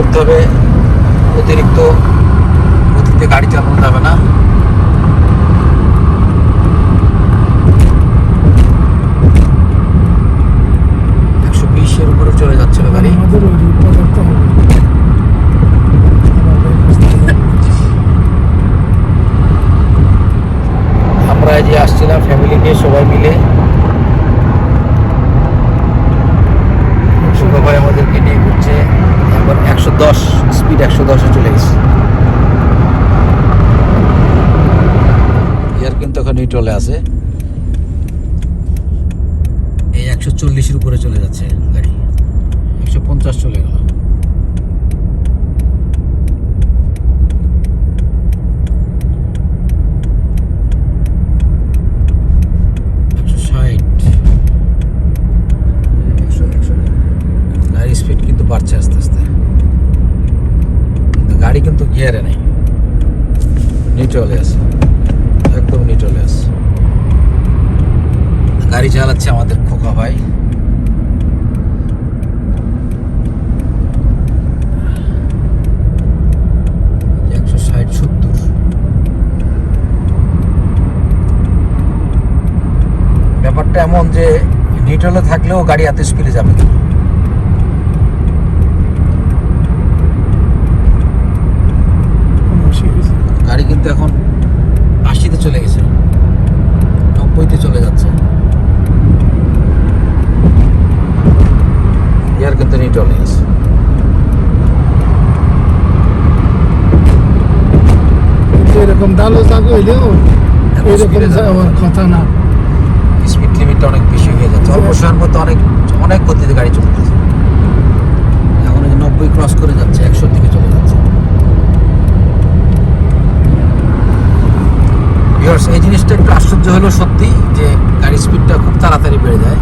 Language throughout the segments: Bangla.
করতে হবে। অতিরিক্ত গতিতে গাড়ি চালানো যাবে না। একশো বিশের উপরে চলে যাচ্ছিল গাড়ি। আমরা যে আসছিলাম ফ্যামিলি নিয়ে সবাই মিলে একশো দশ স্পিড একশো দশে চলে গেছে। ইয়ার কিন্তু এখন নিউট্রলে আছে। এই একশো চল্লিশের উপরে চলে যাচ্ছে গাড়ি। একশো পঞ্চাশ চলে গেল একশো ষাট একশো একশো গাড়ির স্পিড কিন্তু বাড়ছে আস্তে আস্তে কিন্তু গাড়ি কিন্তু গিয়ারে নেই নিউট্রালে আছে একদম নিউট্রালে আছে গাড়ি চালাচ্ছে আমাদের খোকা ভাই একশো ষাট সত্তর ব্যাপারটা এমন যে নিউট্রালে থাকলেও গাড়ি এত স্পিডে যাবে গাড়ি কিন্তু এখন আশিতে চলে গেছে নব্বইতে চলে যাচ্ছে। ইয়ার কিন্তু নিউট্রালে আছে। এরকম ডালো জাগ হইলেও এরকম যাওয়ার। কথা না। স্পিড লিমিটটা অনেক বেশি হয়ে যাচ্ছে। অল্প সময়ের মধ্যে অনেক অনেক গতিতে গাড়ি চলতেছে এখন নব্বই ক্রস করে যাচ্ছে একশোর দিকে চলে যাচ্ছে। এই জিনিসটা একটু আশ্চর্য হলো সত্যি যে গাড়ির স্পিডটা খুব তাড়াতাড়ি বেড়ে যায়।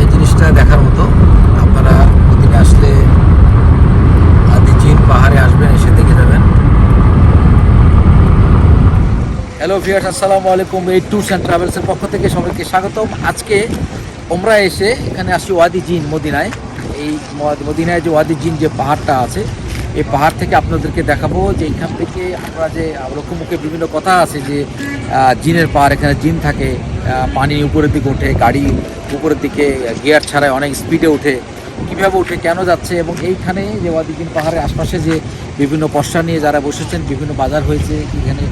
এই জিনিসটা দেখার মতো আপনারা ওদিনে আসলে আদি চীন পাহাড়ে আসবেন এসে দেখে যাবেন হ্যালো ভিয়ার্স আসসালামু আলাইকুম। এই ট্যুরস অ্যান্ড ট্রাভেলসের পক্ষ থেকে সবাইকে স্বাগতম। আজকে ওমরা এসে এখানে আসি ওয়াদি জিন মদিনায়। এই মদিনায় যে ওয়াদি জিন যে পাহাড়টা আছে, এই পাহাড় থেকে আপনাদেরকে দেখাবো যে এখান থেকে আমরা যে লোকমুখে বিভিন্ন কথা আছে যে জিনের পাহাড়, এখানে জিন থাকে পানি উপরের দিকে ওঠে, গাড়ি উপরের দিকে গিয়ার ছাড়ায় অনেক স্পিডে ওঠে। কীভাবে উঠে কেন যাচ্ছে, এবং এইখানে যে ওয়াদিকিন পাহাড়ের আশপাশে যে বিভিন্ন পশ্চা নিয়ে যারা বসেছেন, বিভিন্ন বাজার হয়েছে, এখানে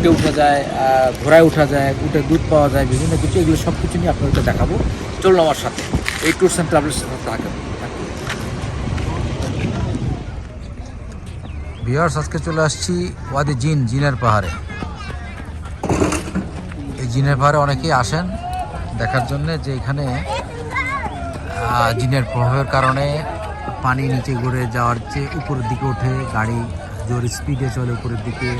উঠে উঠা যায় ঘোড়ায় উঠা যায়, উঠে দুধ পাওয়া যায়, বিভিন্ন কিছু, এগুলো সব কিছু নিয়ে আপনাদেরকে দেখাবো। চলুন আমার সাথে। এই ট্যুরস অ্যান্ড ট্রাভেলসের সাথে থাকেন। বিহার্স আজকে চলে আসছি ওয়াদি জিন, জিনের পাহাড়ে। এই জিনের পাহাড়ে অনেকেই আসেন দেখার জন্যে যে এখানে জিনের প্রভাবের কারণে পানি নিচে ঘুরে যাওয়ার চেয়ে উপরের দিকে ওঠে, গাড়ি জোর স্পিডে চলে উপরের দিকে।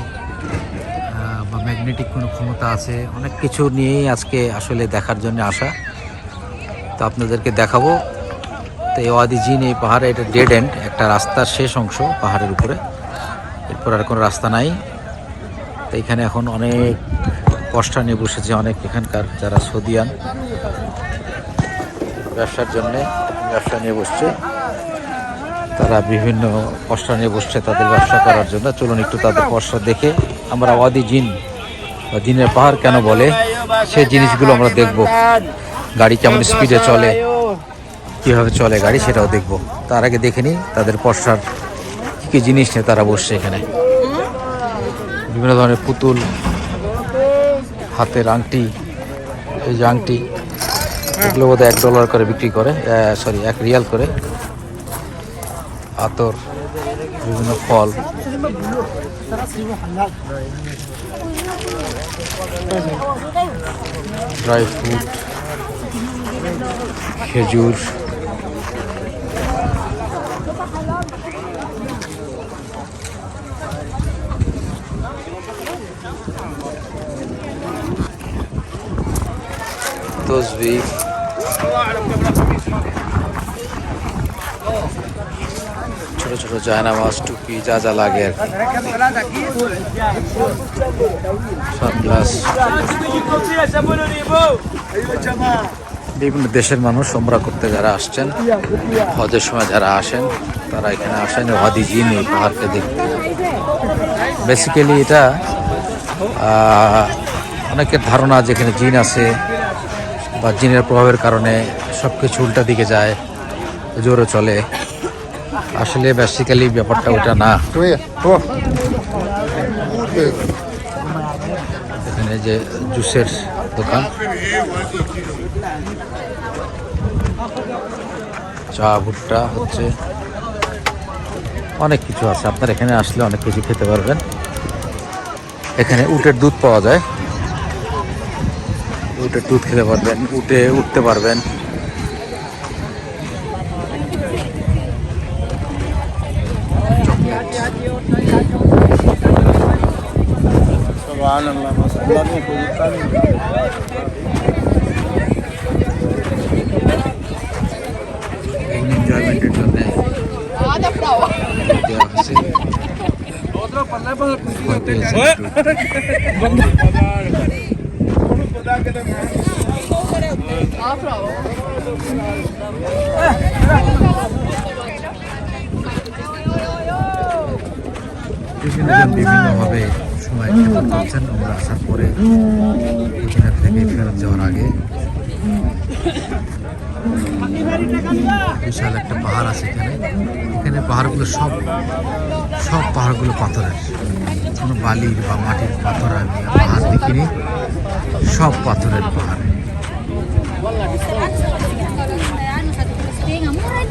বা ম্যাগনেটিক কোনো ক্ষমতা আছে, অনেক কিছু নিয়েই আজকে আসলে দেখার জন্য আসা। তো আপনাদেরকে দেখাবো। তো এই ওয়াদি জিন, এই পাহাড়ে এটা ডেড এন্ড একটা রাস্তার শেষ অংশ পাহাড়ের উপরে। এরপর আর কোনো রাস্তা নাই। তো এখানে এখন অনেক কষ্ট নিয়ে বসেছে অনেক এখানকার যারা সদিয়ান। ব্যবসার জন্য ব্যবসা নিয়ে বসছে। তারা বিভিন্ন কষ্ট নিয়ে বসছে তাদের ব্যবসা করার জন্য। চলুন একটু তাদের কষ্ট দেখে আমরা ওয়াদি জিন বা জিনের পাহাড় কেন বলে? সেই জিনিসগুলো আমরা দেখব। গাড়ি কেমন স্পিডে চলে, কীভাবে চলে গাড়ি সেটাও দেখব। তার আগে দেখে নিই তাদের পশরার কী কী জিনিস নিয়ে তারা বসছে এখানে। বিভিন্ন ধরনের পুতুল, হাতের আংটি, এই যে আংটি, এগুলো বোধহয় এক ডলার করে বিক্রি করে সরি এক রিয়াল করে। আতর, বিভিন্ন ফল। دراي فروت خجور توز بيف الله اعلم قبل ছোট ছোট জায়নামাজ, টুপি, যা যা লাগে আর বিভিন্ন দেশের মানুষ ওমরা করতে যারা আসছেন, হজের সময় যারা আসেন, তারা এখানে আসেন। ওয়াদি জিন এই পাহাড়কে দেখতে। বেসিক্যালি এটা অনেকের ধারণা যেখানে জিন আছে বা জিনের প্রভাবের কারণে সব কিছু উল্টা দিকে যায়, জোরে চলে। আসলে বেসিক্যালি ব্যাপারটা ওটা না। এখানে যে জুসের দোকান। চা, ভুট্টা হচ্ছে। অনেক কিছু আছে। আপনার এখানে আসলে অনেক কিছু খেতে পারবেন। এখানে উটের দুধ পাওয়া যায়। উটের দুধ খেতে পারবেন উঠে উঠতে পারবেন। এনজয়মেন্টের জন্য দেওয়া হচ্ছে বিভিন্ন জন বিভিন্নভাবে সময় করছেন আমরা আসার পরে এখানে থেকে ফেরত যাওয়ার আগে বিশাল একটা পাহাড় আছে এখানে। এখানে পাহাড়গুলো সব সব পাহাড়গুলো পাথরের। কোনো বালির বা মাটির পাথর আমি পাহাড় দেখিনি, সব পাথরের পাহাড়।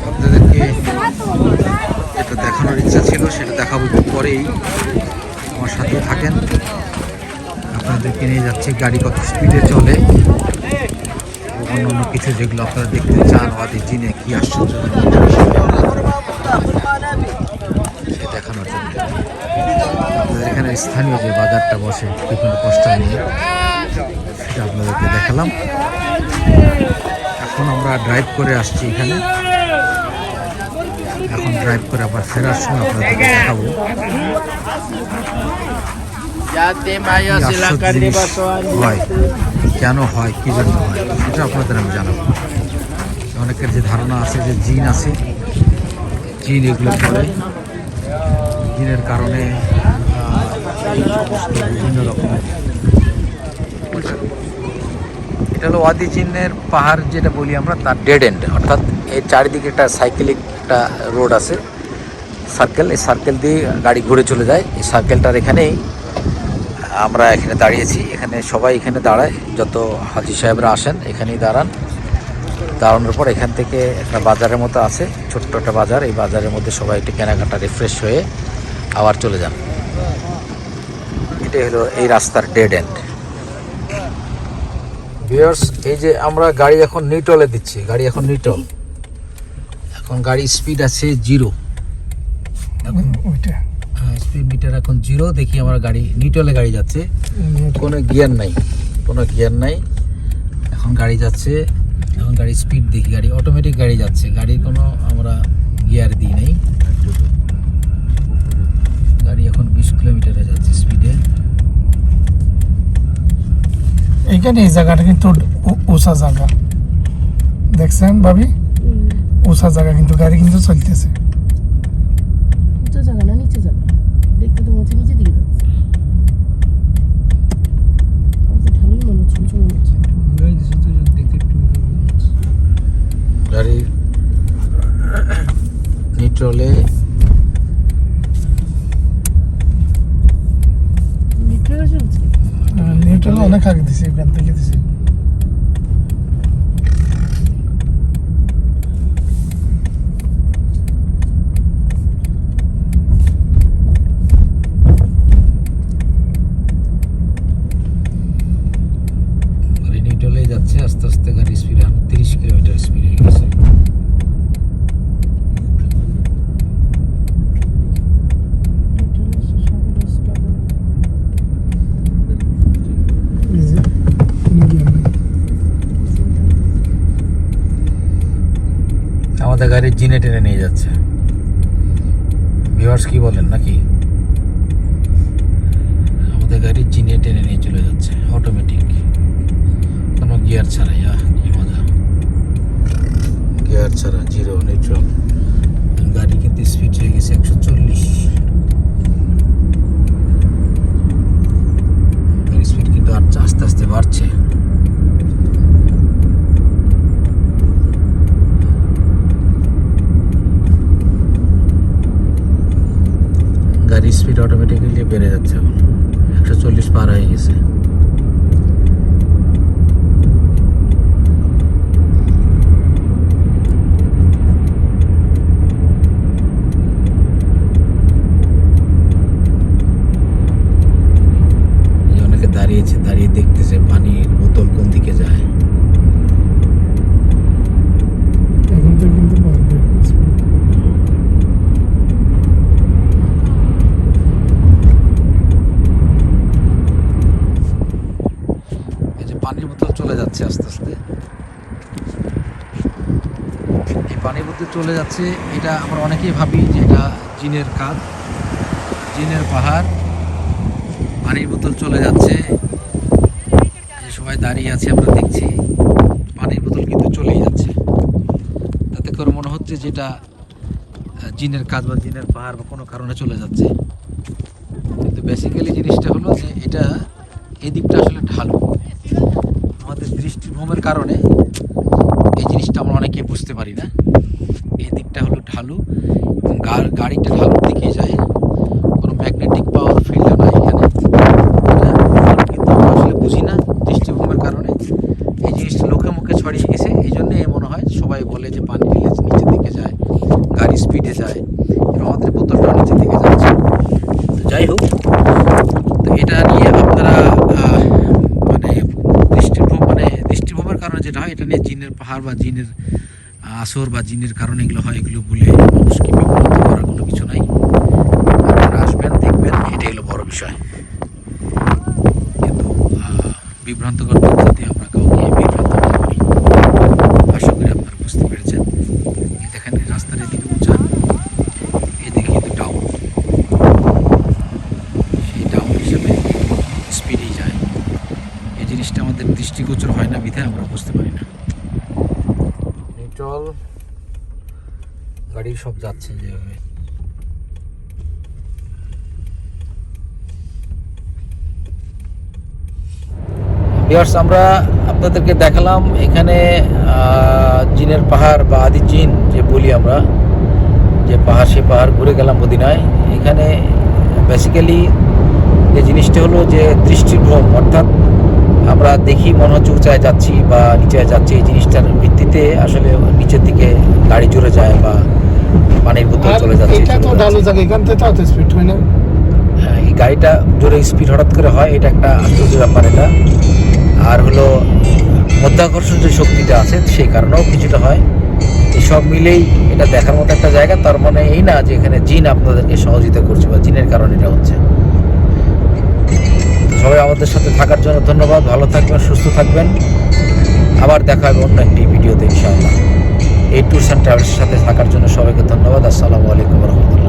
আপনাদেরকে যেটা দেখানোর ইচ্ছা ছিল, সেটা দেখাবো পরেই। সাথে থাকেন। আপনাদেরকে নিয়ে যাচ্ছে গাড়ি কত স্পিডে চলে। অন্য অন্য কিছু যেগুলো আপনারা দেখতে চান, ওয়াদি, জিনে, কি আশ্চর্য দেখানোর জন্য। আপনাদের এখানে স্থানীয় যে বাজারটা বসে, বিভিন্ন কষ্টায় নিয়ে, সেটা আপনাদেরকে দেখালাম। এখন আমরা ড্রাইভ করে আসছি এখানে। এখন ড্রাইভ করে আবার ফেরার সময় আপনাদেরকে দেখাবো. হয় কেন হয় কি জন্য হয় সেটা আপনাদের আমি জানাব। অনেকের যে ধারণা আছে যে জিন আছে জিন এগুলো করে জিনের কারণে বিভিন্ন রকমের এটা হলো ওয়াদি জিনের পাহাড় যেটা বলি আমরা তার ডেড এন্ড অর্থাৎ এর চারিদিকে একটা সাইকেলিক একটা রোড আছে সার্কেল এই সার্কেল দিয়ে গাড়ি ঘুরে চলে যায়। এই সার্কেলটার এখানেই আমরা এখানে দাঁড়িয়েছি। এখানে সবাই এখানে দাঁড়ায়। যত হাজি সাহেবরা আসেন, এখানেই দাঁড়ান। দাঁড়ানোর পর এখান থেকে একটা বাজারের মতো আছে, ছোট্ট একটা বাজার। এই বাজারের মধ্যে সবাই একটু কেনাকাটা রিফ্রেশ হয়ে আবার চলে যান। এটাই হলো এই রাস্তার ডেড এন্ড ভিউয়ার্স এই যে আমরা গাড়ি এখন নিটলে দিচ্ছি। গাড়ি এখন নিটল এখন গাড়ি স্পিড আছে জিরো এখন ওইটা। স্পিড মিটার এখন জিরো দেখি আমার গাড়ি নিটলে গাড়ি যাচ্ছে। কোনো গিয়ার নাই কোনো গিয়ার নাই। এখন গাড়ি যাচ্ছে এখন গাড়ি স্পিড দেখি গাড়ি অটোমেটিক গাড়ি যাচ্ছে। গাড়ি কোনো আমরা গিয়ার দিই নাই। গাড়ি এখন বিশ কিলোমিটারে যাচ্ছে স্পিডে এইখানে এই জায়গাটা কিন্তু উঁচা জায়গা। দেখছেন ভাবি? উঁচা জায়গা কিন্তু গাড়ি কিন্তু চলতেছে। উঁচু জায়গা না নিচে জায়গা দেখতে তো মনে হচ্ছে নিচের দিকে যাচ্ছে। ঢালুই মনে হচ্ছে উঁচু মনে হচ্ছে। গাড়ি মিটারে চলছে নিউট্রাল অনেক আগে দিছে এখান থেকে দিছে গাড়ি নিটলে যাচ্ছে আস্তে আস্তে গাড়ি স্পিড এখন তিরিশ কিলোমিটার স্পিড হয়ে গেছে এই যে medium নাই। আমাদের গাড়ি জিনে টেনে নিয়ে যাচ্ছে। ভিউয়ার্স কি বলেন নাকি? আমাদের গাড়ি জিনে টেনে নিয়ে চলে যাচ্ছে অটোমেটিক কোনো গিয়ার ছাড়াই, আহ, কি মজা। গিয়ার ছাড়া জিরো নিউট্রাল গাড়ি কিন্তু স্পিড হয়ে গেছে একশো চল্লিশ। স্পিড কিন্তু আস্তে আস্তে বাড়ছে গাড়ির স্পিড অটোমেটিক্যালি বেড়ে যাচ্ছে এখন একশো চল্লিশ পার হয়ে গেছে এই যে অনেকে দাঁড়িয়েছে দাঁড়িয়ে দেখতেছে পানির বোতল কোন দিকে যায়? পানির বোতল চলে যাচ্ছে আস্তে আস্তে। এই পানির বোতল চলে যাচ্ছে এটা আমরা অনেকেই ভাবি যে এটা জিনের কাজ জিনের পাহাড়। পানির বোতল চলে যাচ্ছে সবাই দাঁড়িয়ে আছে, আমরা দেখছি। পানির বোতল কিন্তু চলেই যাচ্ছে। তাতে করে মনে হচ্ছে যেটা জিনের কাজ বা জিনের পাহাড় বা কোনো কারণে চলে যাচ্ছে। কিন্তু বেসিক্যালি জিনিসটা হলো যে এটা এই দিকটা আসলে ঢালু। আমাদের দৃষ্টিভ্রমের কারণে এই জিনিসটা আমরা অনেকে বুঝতে পারি না। এই দিকটা হলো ঢালু এবং গাড়িটা ঢালুর দিকে যায় কোনো ম্যাগনেটিক পাওয়ার ফিল্ডও নাই এখানে এটা আমরা কিন্তু আমরা আসলে বুঝি না দৃষ্টিভ্রমের কারণে এই জিনিসটা লোকে মুখে ছড়িয়ে গেছে এই জন্য মনে হয় সবাই বলে যে পানি ভিলেজ নিচের দিকে যায় গাড়ি স্পিডে যায় এবং আমাদের বোতলটা নিচের দিকে যাচ্ছে তো যাই হোক তো এটা নিয়ে আপনারা আহ, মানে দৃষ্টিভ্রম মানে দৃষ্টিভ্রমের কারণে যেটা হয় এটা পাহাড় বা জিনের আসর বা জিনের কারণে এগুলো হয়, এগুলো বলে মানুষকে বিভ্রান্ত করার কোনো কিছু নাই। আপনারা আসবেন, দেখবেন এটা হলো বড় বিষয়। কিন্তু বিভ্রান্তকর বিভ্রান্তকর পদ্ধতি আমরা কাউকে বিভ্রান্ত না করি আশা করি আপনারা বুঝতে পেরেছেন এই দেখেন রাস্তার এদিকে উঁচা এদিকে কিন্তু ডাউন সেই ডাউন হিসেবে স্পিডেই যায় এই জিনিসটা আমাদের দৃষ্টিগোচর হয় না বিধায় আমরা বুঝতে পারি না নিউট্রাল গাড়ি সব যাচ্ছে যেভাবে। আমরা আপনাদেরকে দেখালাম এখানে জিনের পাহাড় বা আদি জিন যে বলি আমরা, যে পাহাড়, সে পাহাড় ঘুরে গেলাম মদিনায়। এখানে বেসিক্যালি যে জিনিসটা হলো যে দৃষ্টিভ্রম, অর্থাৎ আমরা দেখি, মনে হচ্ছে উঁচায় যাচ্ছি বা নিচে যাচ্ছি এই জিনিসটার ভিত্তিতে আসলে নিচের দিকে গাড়ি জুড়ে যায় বা পানির বোতল চলে যাচ্ছে এটা তো ঢালু জায়গা এখান থেকে তো স্পিড হয় না। হ্যাঁ, এই গাড়িটা জোরে স্পিড হঠাৎ করে হয় এটা একটা আশ্চর্য ব্যাপার এটা। আর হলো মধ্যাকর্ষণ যে শক্তিটা আছে সেই কারণেও কিছুটা হয়। এই সব মিলেই এটা দেখার মতো একটা জায়গা তার মানে এই না যে এখানে জিন আপনাদেরকে সহযোগিতা করছে বা জিনের কারণে এটা হচ্ছে। সবাই আমাদের সাথে থাকার জন্য ধন্যবাদ ভালো থাকবেন সুস্থ থাকবেন। আবার দেখা হবে অন্য একটি ভিডিওতে ইনশাআল্লাহ। এই ট্যুরস অ্যান্ড ট্রাভেলসের সাথে থাকার জন্য সবাইকে ধন্যবাদ। আসসালামু আলাইকুম রহমতুল্লাহ।